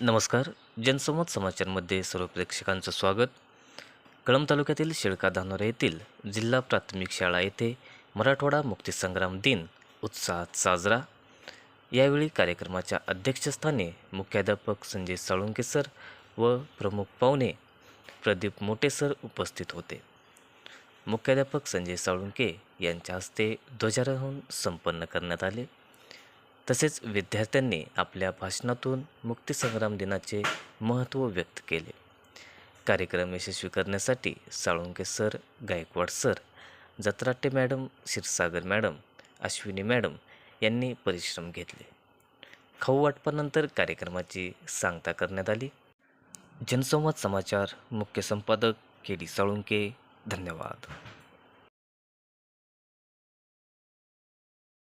नमस्कार जनसंवाद समाचारमध्ये सर्व प्रेक्षकांचं स्वागत. कळंब तालुक्यातील शेळका धानोरा येथील जिल्हा प्राथमिक शाळा येथे मराठवाडा मुक्तीसंग्राम दिन उत्साहात साजरा. यावेळी कार्यक्रमाच्या अध्यक्षस्थानी मुख्याध्यापक संजय साळुंके सर व प्रमुख पाहुणे प्रदीप मोटे सर उपस्थित होते. मुख्याध्यापक संजय साळुंके यांच्या हस्ते ध्वजारोहण संपन्न करण्यात आले. तसेच विद्यार्थ्यांनी आपल्या भाषणातून मुक्तीसंग्राम दिनाचे महत्त्व व्यक्त केले. कार्यक्रम यशस्वी करण्यासाठी Salunke sir Gaikwad sir Jatrate madam Kshirsagar madam Ashwini madam यांनी परिश्रम घेतले. खाऊ वाटपानंतर कार्यक्रमाची सांगता करण्यात आली. जनसंवाद समाचार मुख्य संपादक के डी साळुंके धन्यवाद.